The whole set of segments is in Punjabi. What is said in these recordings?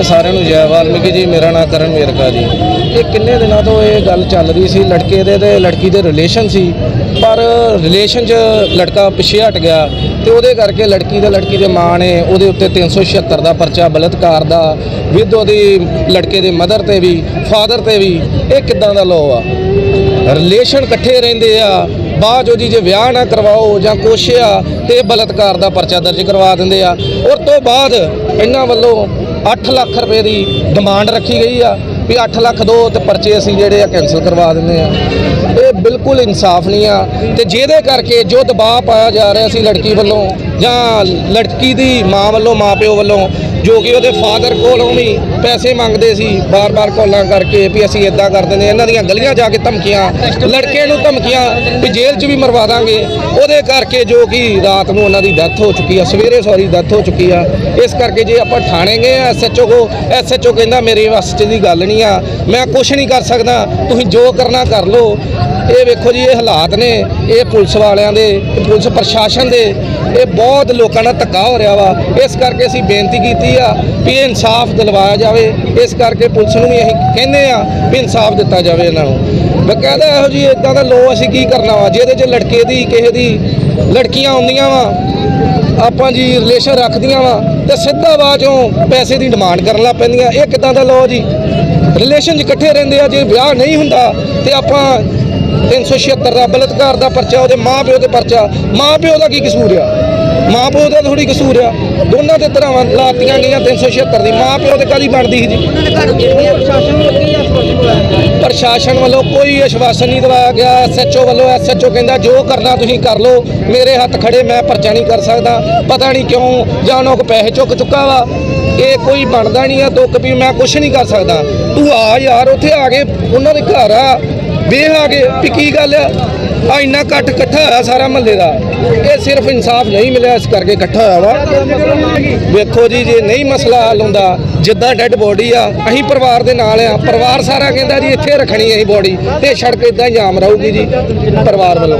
ਇਹ ਸਾਰਿਆਂ ਨੂੰ ਜੈ ਵਾਲਮੀਕੀ ਜੀ, ਮੇਰਾ ਨਾਮ ਕਰਨ ਵੇਰਕਾ ਜੀ। ਇਹ ਕਿੰਨੇ ਦਿਨਾਂ ਤੋਂ ਇਹ ਗੱਲ ਚੱਲ ਰਹੀ ਸੀ, ਲੜਕੇ ਦੇ ਤੇ ਲੜਕੀ ਦੇ ਰਿਲੇਸ਼ਨ ਸੀ। ਪਰ ਰਿਲੇਸ਼ਨ 'ਚ ਲੜਕਾ ਪਿੱਛੇ ਹਟ ਗਿਆ ਤੇ ਉਹਦੇ ਕਰਕੇ ਲੜਕੀ ਤੇ ਲੜਕੀ ਦੇ ਮਾਂ ਨੇ ਉਹਦੇ ਉੱਤੇ 376 ਦਾ ਪਰਚਾ, ਬਲਤਕਾਰ ਦਾ ਵਿਦ ਉਹਦੀ ਲੜਕੇ ਦੇ ਮਦਰ ਤੇ ਵੀ ਫਾਦਰ ਤੇ ਵੀ, ਇਹ ਕਿੱਦਾਂ ਦਾ ਲਾਅ ਆ? ਰਿਲੇਸ਼ਨ ਇਕੱਠੇ ਰਹਿੰਦੇ ਆ, ਬਾਅਦ ਉਹਦੀ ਜੇ ਵਿਆਹ ਨਾ ਕਰਵਾਓ ਜਾਂ ਕੁਛ ਆ, ਤੇ ਇਹ ਬਲਤਕਾਰ ਦਾ ਪਰਚਾ ਦਰਜ ਕਰਵਾ ਦਿੰਦੇ ਆ। ਉਸ ਤੋਂ ਬਾਅਦ ਇਹਨਾਂ ਵੱਲੋਂ 8 ਲੱਖ ਰੁਪਏ ਦੀ ਡਿਮਾਂਡ ਰੱਖੀ ਗਈ ਆ ਵੀ 8 ਲੱਖ ਦੋ ਤੇ ਪਰਚੇ ਅਸੀਂ ਜਿਹੜੇ ਆ ਕੈਨਸਲ ਕਰਵਾ ਦਿੰਦੇ ਆ। ਇਹ ਬਿਲਕੁਲ ਇਨਸਾਫ ਨਹੀਂ ਆ ਤੇ ਜਿਹਦੇ ਕਰਕੇ ਜੋ ਦਬਾਅ ਪਾਇਆ ਜਾ ਰਿਹਾ ਸੀ ਲੜਕੀ ਵੱਲੋਂ ਜਾਂ ਲੜਕੀ ਦੀ ਮਾਂ ਵੱਲੋਂ ਮਾਪਿਓ ਵੱਲੋਂ ਜੋ ਕਿ ਉਹਦੇ ਫਾਦਰ ਕੋਲੋਂ ਵੀ ਪੈਸੇ ਮੰਗਦੇ ਸੀ, ਬਾਰ-ਬਾਰ ਕਾਲਾਂ ਕਰਕੇ ਵੀ ਅਸੀਂ ਇਦਾਂ ਕਰ ਦਿੰਦੇ ਇਹਨਾਂ ਦੀਆਂ ਗਲੀਆਂ ਜਾ ਕੇ ਧਮਕੀਆਂ, ਲੜਕੇ ਨੂੰ ਧਮਕੀਆਂ ਵੀ ਜੇਲ੍ਹ 'ਚ ਵੀ ਮਰਵਾ ਦਾਂਗੇ। ਉਹਦੇ ਕਰਕੇ ਜੋ ਕਿ ਰਾਤ ਨੂੰ ਉਹਨਾਂ ਦੀ ਡੈਥ ਹੋ ਚੁੱਕੀ ਆ, ਸਵੇਰੇ ਸੌਰੀ ਡੈਥ ਹੋ ਚੁੱਕੀ ਆ। ਇਸ ਕਰਕੇ ਜੇ ਆਪਾਂ ਥਾਣੇ ਗਏ ਆ ਐਸਐਚਓ ਕੋ ਐਸਐਚਓ ਕਹਿੰਦਾ ਮੇਰੇ ਵੱਸ 'ਚ ਦੀ ਗੱਲ ਨਹੀਂ ਆ। ਮੈਂ ਕੁਝ ਨਹੀਂ ਕਰ ਸਕਦਾ, ਤੁਸੀਂ ਜੋ ਕਰਨਾ ਕਰ ਲਓ। ਇਹ ਵੇਖੋ ਜੀ, ਇਹ ਹਾਲਾਤ ਨੇ, ਇਹ ਪੁਲਿਸ ਵਾਲਿਆਂ ਦੇ, ਪੁਲਿਸ ਪ੍ਰਸ਼ਾਸਨ ਦੇ। ਇਹ ਬਹੁਤ ਲੋਕਾਂ ਨਾਲ ਧੱਕਾ ਹੋ ਰਿਹਾ ਵਾ। ਇਸ ਕਰਕੇ ਅਸੀਂ ਬੇਨਤੀ ਕੀਤੀ ਆ ਵੀ ਇਹ ਇਨਸਾਫ ਦਿਲਵਾਇਆ ਜਾਵੇ। ਇਸ ਕਰਕੇ ਪੁਲਿਸ ਨੂੰ ਵੀ ਅਸੀਂ ਕਹਿੰਦੇ ਆ ਵੀ ਇਨਸਾਫ ਦਿੱਤਾ ਜਾਵੇ ਇਹਨਾਂ ਨੂੰ। ਬਕਾਇਦਾ ਇਹੋ ਜੀ ਇਦਾਂ ਦਾ ਲੋ ਅਸੀਂ ਕੀ ਕਰਨਾ ਵਾ? ਜਿਹਦੇ 'ਚ ਲੜਕੇ ਦੀ, ਕਿਸੇ ਦੀ ਲੜਕੀਆਂ ਆਉਂਦੀਆਂ ਵਾ, ਆਪਾਂ ਜੀ ਰਿਲੇਸ਼ਨ ਰੱਖਦੀਆਂ ਵਾ ਤੇ ਸਿੱਧਾ ਬਾਅਦੋਂ ਪੈਸੇ ਦੀ ਡਿਮਾਂਡ ਕਰਨ ਲੱਗ ਪੈਂਦੀਆਂ। ਇਹ ਕਿਦਾਂ ਦਾ ਲੋ ਜੀ? ਰਿਲੇਸ਼ਨ 'ਚ ਇਕੱਠੇ ਰਹਿੰਦੇ ਆ। ਜੇ ਵਿਆਹ ਨਹੀਂ ਹੁੰਦਾ ਤੇ ਆਪਾਂ 376 ਦਾ ਬਲਤਕਾਰ ਦਾ ਪਰਚਾ ਉਹਦੇ ਮਾਂ ਪਿਓ ਦੇ ਪਰਚਾ। ਮਾਂ ਪਿਓ ਦਾ ਕੀ ਕਸੂਰ ਆ? ਮਾਂ ਪਿਓ ਦਾ ਥੋੜੀ ਕਸੂਰ ਆ। ਦੋਨਾਂ ਦੇ ਤਰ੍ਹਾਂ ਲਾਤੀਆਂ ਗਈਆਂ 376 ਦੀ। ਮਾਂ ਪਿਓ ਤੇ ਕਾਦੀ ਬਣਦੀ ਸੀ ਜੀ? ਪ੍ਰਸ਼ਾਸਨ ਵੱਲੋਂ ਕੋਈ ਆਸ਼ਵਾਸਨ ਨਹੀਂ ਦਵਾਇਆ ਗਿਆ। ਐਸਐਚਓ ਵੱਲੋਂ ਐਸਐਚਓ ਕਹਿੰਦਾ ਜੋ ਕਰਨਾ ਤੁਸੀਂ ਕਰ ਲਓ। ਮੇਰੇ ਹੱਥ ਖੜੇ ਮੈਂ ਪਰਚਾ ਨਹੀਂ ਕਰ ਸਕਦਾ। ਪਤਾ ਨਹੀਂ ਕਿਉਂ ਜਾਂ ਉਹਨਾਂ ਕੋ ਪੈਸੇ ਚੁੱਕ ਚੁੱਕਾ ਵਾ। ਇਹ ਕੋਈ ਬਣਦਾ ਨਹੀਂ ਆ। ਦੁੱਖ ਵੀ ਮੈਂ ਕੁਝ ਨਹੀਂ ਕਰ ਸਕਦਾ। ਤੂੰ ਆ ਯਾਰ ਉੱਥੇ ਆ ਕੇ ਉਹਨਾਂ ਦੇ ਘਰ ਆ। ਵੇਖ ਆ ਕੇ ਵੀ ਕੀ ਗੱਲ ਆ। ਆ ਇੰਨਾ ਕੱਟ ਇਕੱਠਾ ਹੋਇਆ ਸਾਰਾ ਮਹੱਲੇ ਦਾ। ਇਹ ਸਿਰਫ ਇਨਸਾਫ ਨਹੀਂ ਮਿਲਿਆ ਇਸ ਕਰਕੇ ਇਕੱਠਾ ਹੋਇਆ ਵਾ। ਵੇਖੋ ਜੀ ਜੇ ਨਹੀਂ ਮਸਲਾ ਹੱਲ ਹੁੰਦਾ ਜਿੱਦਾਂ ਡੈੱਡ ਬੋਡੀ ਆ ਅਸੀਂ ਪਰਿਵਾਰ ਦੇ ਨਾਲ ਆ। ਪਰਿਵਾਰ ਸਾਰਾ ਕਹਿੰਦਾ ਜੀ ਇੱਥੇ ਰੱਖਣੀ ਅਸੀਂ ਬੋਡੀ ਤੇ ਸੜਕ ਇਦਾਂ ਹੀ ਜਾਮ ਰਹੂਗੀ ਜੀ ਪਰਿਵਾਰ ਵੱਲੋਂ।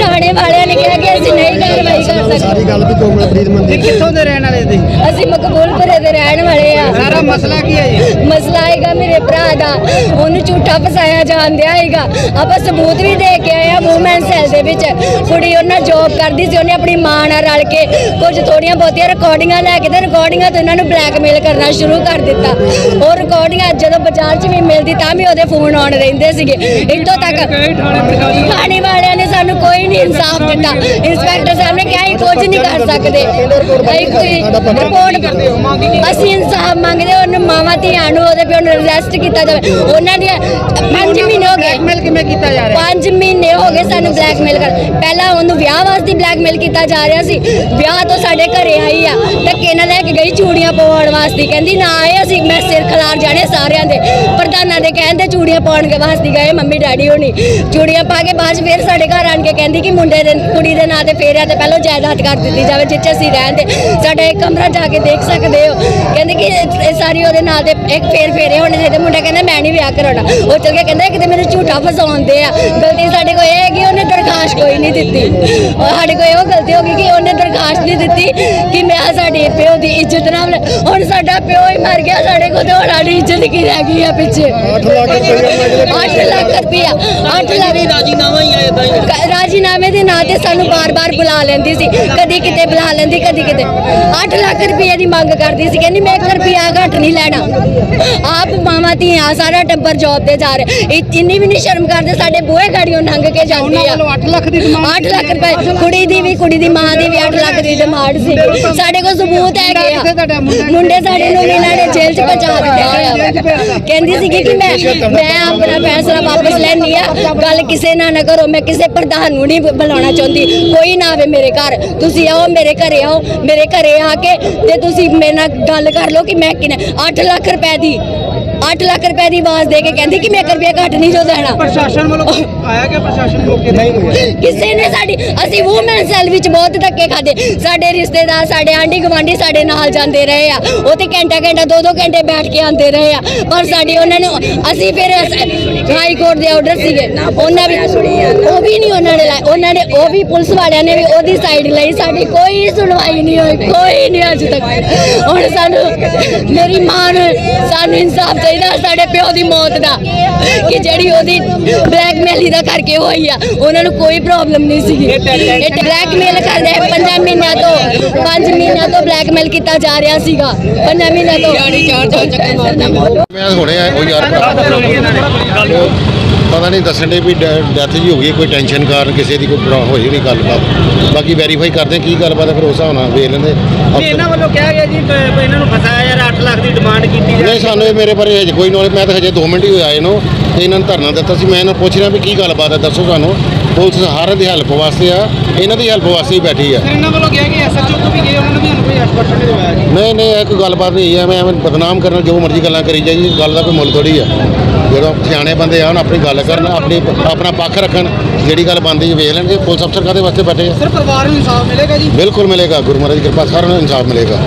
ਥਾਣੇ ਵਾਲਿਆਂ ਨੇ ਕਿਹਾ ਕਿ ਅਸੀਂ ਨਹੀਂ ਕਾਰਵਾਈ ਕਰ ਸਕਦੇ। ਸਾਰੀ ਗੱਲ ਵੀ ਕੋਮਲਪ੍ਰੀਤ ਮੰਦੀ ਕਿੱਥੋਂ ਦੇ ਰਹਿਣ ਵਾਲੇ ਸੀ ਅਸੀਂ ਮਕਬੂਲਪੁਰੇ ਦੇ ਰਹਿਣ ਵਾਲੇ ਆ। ਸਾਰਾ ਮਸਲਾ ਕੀ ਹੈ ਜੀ ਮਸਲਾ ਹੈਗਾ ਮੇਰੇ ਭਰਾ ਦਾ ਉਹਨੂੰ ਝੂਠਾ ਫਸਾਇਆ ਜਾਂਦਿਆ ਹੈਗਾ। ਆਪਾਂ ਸਬੂਤ ਵੀ ਦੇ ਕੇ ਆਏ ਆ ਵੂਮਨ ਸੈਲ ਦੇ ਵਿੱਚ। ਕੁੜੀ ਉਹਨਾਂ ਜੌਬ ਕਰਦੀ ਸੀ ਉਹਨੇ ਆਪਣੀ ਮਾਂ ਨਾਲ ਰਲ ਕੇ ਕੁਝ ਥੋੜੀਆਂ ਬਹੁਤੀਆਂ ਰਿਕਾਰਡਿੰਗਾਂ ਲੈ ਕੇ ਤੇ ਰਿਕਾਰਡਿੰਗਾਂ ਤੋਂ ਉਹਨਾਂ ਨੂੰ ਬਲੈਕਮੇਲ ਕਰਨਾ ਸ਼ੁਰੂ ਕਰ ਦਿੱਤਾ। ਉਹ ਰਿਕਾਰਡਿੰਗਾਂ ਜਦੋਂ ਬਾਜ਼ਾਰ 'ਚ ਵੀ ਮਿਲਦੀ ਤਾਂ ਵੀ ਉਹਦੇ ਫੋਨ ਆਉਣ ਰਹਿੰਦੇ ਸੀਗੇ। ਇੱਥੋਂ ਤੱਕ ਥਾਣੇ ਵਾਲਿਆਂ ਨੇ ਸਾਨੂੰ ਕੋਈ ਨਹੀਂ ਇਨਸਾਫ ਦਿੱਤਾ। ਇੰਸਪੈਕਟਰ ਸਾਹਿਬ ਨੇ ਕਿਹਾ ਕੁਝ ਨਹੀਂ ਕਰ ਸਕਦੇ। ਅਸੀਂ ਕੋਈ ਰਿਪੋਰਟ ਅਸੀਂ ਇਨਸਾਫ ਮੰਗਦੇ ਉਹਨੂੰ ਮਾਵਾਂ ਧੀਆਂ ਨੂੰ ਉਹਦੇ ਪਿਓ ਨੂੰ ਅਰੈਸਟ ਕੀਤਾ ਜਾਵੇ। ਉਹਨਾਂ 5 ਮਹੀਨੇ ਹੋ ਗਏ। ਬਲੈਕਮੇਲ ਕਿਵੇਂ ਕੀਤਾ ਜਾ ਰਿਹਾ? 5 ਮਹੀਨੇ ਹੋ ਗਏ ਸਾਨੂੰ ਬਲੈਕਮੇਲ ਕਰ ਪਹਿਲਾਂ ਉਹਨੂੰ ਵਿਆਹ ਵਾਸਤੇ ਬਲੈਕਮੇਲ ਕੀਤਾ ਜਾ ਰਿਹਾ ਸੀ। ਵਿਆਹ ਤੋਂ ਸਾਡੇ ਘਰੇ ਆਈ ਆ। ਧੱਕੇ ਨਾਲ ਲੈ ਕੇ ਗਈ ਚੂੜੀਆਂ ਪਵਾਉਣ ਵਾਸਤੇ। ਕਹਿੰਦੀ ਨਾ ਆਏ ਅਸੀਂ ਮੈਂ ਸਿਰ ਖਲਾਰ ਜਾਣੇ ਸਾਰਿਆਂ ਦੇ। ਪ੍ਰਧਾਨਾਂ ਦੇ ਕਹਿਣ ਤੇ ਚੂੜੀਆਂ ਪਾਉਣ ਕੇ ਵਾਸਤੇ ਗਏ ਮੰਮੀ ਡੈਡੀ ਹੋਣੀ। ਚੂੜੀਆਂ ਪਾ ਕੇ ਬਾਅਦ ਫਿਰ ਸਾਡੇ ਘਰ ਆਣ ਕੇ ਕਹਿੰਦੀ ਕਿ ਮੁੰਡੇ ਦੇ ਕੁੜੀ ਦੇ ਨਾਂ ਤੇ ਫੇਰਿਆ ਤੇ ਪਹਿਲਾਂ ਜਾਇਦਾਦ ਕਰ ਦਿੱਤੀ ਜਾਵੇ ਜਿੱਥੇ ਅਸੀਂ ਰਹਿੰਦੇ ਸਾਡਾ ਇੱਕ ਕਮਰਾ ਜਾ ਕੇ ਦੇਖ ਸਕਦੇ ਹੋ। ਕਹਿੰਦੇ ਕਿ ਸਾਰੀ ਉਹਦੇ ਨਾਲ ਦੇ ਇੱਕ ਫੇਰ ਫੇਰੇ ਹੋਣੇ ਚਾਹੀਦੇ। ਮੁੰਡਾ ਕਹਿੰਦਾ ਮੈਂ ਨਹੀਂ ਵਿਆਹ ਕਰਾਉਣਾ। ਉਹ ਚਲ ਕੇ ਕਹਿੰਦਾ ਕਿਤੇ ਮੈਨੂੰ ਝੂਠਾ ਫਸਾਉਂਦੇ ਆ। ਗਲਤੀ ਸਾਡੇ ਕੋਲ ਇਹ ਹੈ ਕਿ ਉਹਨੇ ਦਰਖਾਸਤ ਕੋਈ ਨਹੀਂ ਦਿੱਤੀ। ਔਰ ਸਾਡੇ ਕੋਲ ਇਹੋ ਗਲਤੀ ਹੋ ਗਈ ਕਿ ਉਹਨੇ ਦਰਖਾਸਤ ਨਹੀਂ ਦਿੱਤੀ ਕਿ ਮੈਂ ਸਾਡੇ ਪਿਓ ਦੀ ਇੱਜ਼ਤ ਨਾਲ ਹੁਣ ਸਾਡਾ ਪਿਓ ਹੀ ਮਰ ਗਿਆ ਸਾਡੇ ਕੋਲ ਤੇ ਹੁਣ ਸਾਡੀ ਇੱਜ਼ਤ ਕੀ ਰਹਿ ਗਈ ਆ ਪਿੱਛੇ? 8 ਲੱਖ ਰੁਪਏ 8 ਲੱਖ ਰੁਪਇਆ 8 ਲੱਖ ਰਾਜੀਨਾਮਾ ਹੀ ਆਇਆ ਤਾਂ ਕ- ਰਾਜੀਨਾਮੇ ਦੇ ਨਾਂ ਤੇ ਸਾਨੂੰ ਬਾਰ-ਬਾਰ ਬੁਲਾ ਲੈਂਦੀ ਸੀ। ਕਦੀ ਕਿਤੇ ਬੁਲਾ ਲੈਂਦੀ ਕਦੀ ਕਿਤੇ। 8 ਲੱਖ ਰੁਪਏ ਦੀ ਮੰਗ ਕਰਦੀ ਸੀ। ਕਹਿੰਦੀ ਮੈਂ 1 ਰੁਪਿਆ ਘੱਟ ਨਹੀਂ ਲੈਣਾ। ਆਪ ਮਾਵਾਂ ਧੀਆਂ ਸਾਰਾ ਟੱਬਰ ਜੌਬ ਤੇ ਜਾ ਰਹੇ। ਇੰਨੀ ਵੀ ਨਹੀਂ ਸ਼ਰਮ ਕਰਦੇ ਸਾਡੇ ਬੂਹੇ ਗਾੜੀਆਂ ਲੰਘ ਕੇ ਜਾਂਦੀ ਉਹਨਾਂ ਆ। ਵੱਲੋਂ 8 ਲੱਖ ਦੀ ਡਿਮਾਂਡ 8 ਲੱਖ ਰੁਪਏ। ਕੁੜੀ ਦੀ ਵੀ ਕੁੜੀ ਦੀ ਮਾਂ ਦੀ ਵੀ 8 ਲੱਖ ਦੀ ਡਿਮਾਂਡ ਸੀ। ਸਾਡੇ ਕੋਲ ਸਬੂਤ ਹੈਗੇ ਆ। ਮੁੰਡਾ? ਮੁੰਡੇ ਸਾਡੇ ਨੂੰ ਵੀ ਇਹਨਾਂ ਨੇ ਜੇਲ੍ਹ 'ਚ ਪਹੁੰਚਾ ਦਿੱਤਾ ਵਾ। ਕਹਿੰਦੀ ਸੀਗੀ ਕਿ ਮੈਂ ਮੈਂ ਆਪਣਾ ਫੈਸਲਾ ਵਾਪਸ ਲੈਣੀ ਆ। ਗੱਲ ਕਿਸੇ ਨਾਲ ਨਾ ਕਰੋ ਮੈਂ ਕਿਸੇ ਪ੍ਰਧਾਨ ਨੂੰ ਨਹੀਂ ਬੁਲਾਉਣਾ ਚਾਹੁੰਦੀ। ਕੋਈ ਨਾ ਆਵੇ ਮੇਰੇ ਘਰ। ਤੁਸੀਂ ਆਓ ਮੇਰੇ ਘਰੇ ਆਓ। ਮੇਰੇ ਘਰੇ ਆ ਕੇ ਤੇ ਤੁਸੀਂ ਮੇਰੇ ਨਾਲ ਗੱਲ ਕਰ ਲਓ ਕਿ ਮੈਂ ਕਿਨੇ 8 ਲੱਖ ਰੁਪਏ ਦੀ 8 ਲੱਖ ਰੁਪਏ ਦੀ ਆਵਾਜ਼ ਦੇ ਕੇ ਕਹਿੰਦੀ ਕਿ ਮੈਂ 1 ਰੁਪਏ ਘੱਟ ਨਹੀਂ ਜੋ ਦੇਣਾ ਪ੍ਰਸ਼ਾਸਨ ਵੱਲੋਂ ਆਇਆ ਕਿ ਪ੍ਰਸ਼ਾਸਨ ਮੌਕੇ ਨਹੀਂ ਹੋਇਆ ਕਿਸੇ ਨੇ ਸਾਡੀ ਅਸੀਂ ਵੂਮਨ ਸੈਲ ਵਿੱਚ ਬਹੁਤ ਧੱਕੇ ਖਾਦੇ ਸਾਡੇ ਰਿਸ਼ਤੇਦਾਰ ਸਾਡੇ ਆਂਢੀ ਗੁਆਂਢੀ ਸਾਡੇ ਨਾਲ ਜਾਂਦੇ ਰਹੇ ਆ। ਉਹ ਤੇ ਘੰਟਾ ਘੰਟਾ ਦੋ ਦੋ ਘੰਟੇ ਬੈਠ ਕੇ ਆਉਂਦੇ ਰਹੇ ਆ। ਪਰ ਸਾਡੀ ਉਹਨਾਂ ਨੂੰ ਅਸੀਂ ਫਿਰ ਹਾਈ ਕੋਰਟ ਦੇ ਆਰਡਰ ਸੀਗੇ। ਉਹਨਾਂ ਵੀ ਉਹ ਵੀ ਨਹੀਂ ਉਹਨਾਂ ਨੇ ਲਾਏ। ਉਹਨਾਂ ਨੇ ਉਹ ਵੀ ਪੁਲਿਸ ਵਾਲਿਆਂ ਨੇ ਵੀ ਉਹਦੀ ਸਾਈਡ ਲਈ। ਸਾਡੀ ਕੋਈ ਸੁਣਵਾਈ ਨਹੀਂ ਹੋਈ। ਕੋਈ ਨਹੀਂ ਅੱਜ ਤੱਕ। ਹੁਣ ਸਾਨੂੰ ਮੇਰੀ ਮਾਂ ਨੂੰ ਸਾਨੂੰ ਇਨਸਾਫ ਚਾਹੀਦਾ ਸਾਡੇ ਪਿਓ ਦੀ ਮੌਤ ਦਾ। ਕਿ ਜਿਹੜੀ ਉਹਦੀ ਬਲੈਕਮੇਲੀ ਦਾ ਕਰਕੇ ਹੋਈ ਆ ਉਹਨਾਂ ਨੂੰ ਕੋਈ ਪ੍ਰੋਬਲਮ ਨਹੀਂ ਸੀਗੀ। ਇਹ ਬਲੈਕਮੇਲ ਕਰਦੇ ਆ ਪੰਜਾਂ ਮਹੀਨਿਆਂ ਤੋਂ ਪੰਜ ਮਹੀਨਿਆਂ ਤੋਂ ਬਲੈਕਮੇਲ ਕੀਤਾ ਜਾ ਰਿਹਾ ਸੀਗਾ। ਪੰਜਾਂ ਮਹੀਨਿਆਂ ਤੋਂ। ਚਾਰ ਚਾਰ ਚੱਕਰ ਮਾਰਦਾ। ਮੈਂ ਹੁਣੇ ਆਇਆ ਉਹ ਯਾਰ ਉਹ ਪਤਾ ਨਹੀਂ ਦੱਸਣ ਦੇ ਵੀ ਡੈਥ ਜੀ ਹੋ ਗਈ ਕੋਈ ਟੈਨਸ਼ਨ ਕਾਰਨ ਕਿਸੇ ਦੀ ਕੋਈ ਪ੍ਰੋ- ਹੋਈ ਨਹੀਂ ਗੱਲਬਾਤ। ਬਾਕੀ ਵੈਰੀਫਾਈ ਕਰਦੇ ਕੀ ਗੱਲਬਾਤ ਹੈ ਫਿਰ ਉਸ ਹਿਸਾਬ ਨਾਲ ਵੇਖ ਲੈਂਦੇ। ਇਹਨਾਂ ਵੱਲੋਂ ਕਿਹਾ ਗਿਆ ਜੀ ਇਹਨਾਂ ਨੂੰ ਫਸਾਇਆ ਯਾਰ 8 ਲੱਖ ਦੀ ਡਿਮਾਂਡ ਕੀਤੀ ਜਾ ਨਹੀਂ ਸਾਨੂੰ ਇਹ ਮੇਰੇ ਬਾਰੇ ਹਜੇ ਕੋਈ ਨੌਲੇਜ ਮੈਂ ਤਾਂ ਹਜੇ 2 ਮਿੰਟ ਹੀ ਹੋਏ ਆਏ ਨੂੰ ਤੇ ਇਹਨਾਂ ਨੂੰ ਧਰਨਾ ਦਿੱਤਾ ਸੀ। ਮੈਂ ਇਹਨਾਂ ਨੂੰ ਪੁੱਛ ਰਿਹਾ ਵੀ ਕੀ ਗੱਲਬਾਤ ਹੈ ਦੱਸੋ ਸਾਨੂੰ। ਪੁਲਿਸ ਹਰ ਦੀ ਹੈਲਪ ਵਾਸਤੇ ਆ ਇਹਨਾਂ ਦੀ ਹੈਲਪ ਵਾਸਤੇ ਹੀ ਬੈਠੀ ਆ। ਇਹਨਾਂ ਵੱਲੋਂ ਕਿਹਾ ਕਿ ਐਸਐਚਓ ਤੋਂ ਵੀ ਗਏ ਉਹਨਾਂ ਨੇ ਵੀ ਕੋਈ ਐਕਸਪਰਟ ਨਹੀਂ ਦਿਵਾਇਆ ਜੀ। ਨਹੀਂ ਨਹੀਂ ਇਹ ਕੋਈ ਗੱਲਬਾਤ ਨਹੀਂ ਹੈ ਮੈਂ ਐਵੇਂ ਬਦਨਾਮ ਕਰਨ ਜੋ ਮਰਜ਼ੀ ਗੱਲਾਂ ਕਰੀ ਜਾਈ ਗੱਲ ਦਾ ਕੋਈ ਮੁੱਲ ਥੋੜੀ ਆ। ਜਦੋਂ ਸਿਆਣੇ ਬੰਦੇ ਆਉਣ ਆਪਣੀ ਗੱਲ ਕਰਨ ਆਪਣੀ ਆਪਣਾ ਪੱਖ ਰੱਖਣ ਜਿਹੜੀ ਗੱਲ ਬੰਦੀ ਵੇਖ ਲੈਣਗੇ ਪੁਲਿਸ ਅਫਸਰ ਕਾਦੇ ਵਾਸਤੇ ਬੈਠੇ ਆ? ਸਰ ਪਰਿਵਾਰ ਨੂੰ ਇਨਸਾਫ ਮਿਲੇਗਾ ਜੀ? ਬਿਲਕੁਲ ਮਿਲੇਗਾ। ਗੁਰੂ ਮਹਾਰਾਜ ਦੀ ਕਿਰਪਾ ਸਾਰਿਆਂ ਨੂੰ ਇਨਸਾਫ ਮਿਲੇਗਾ।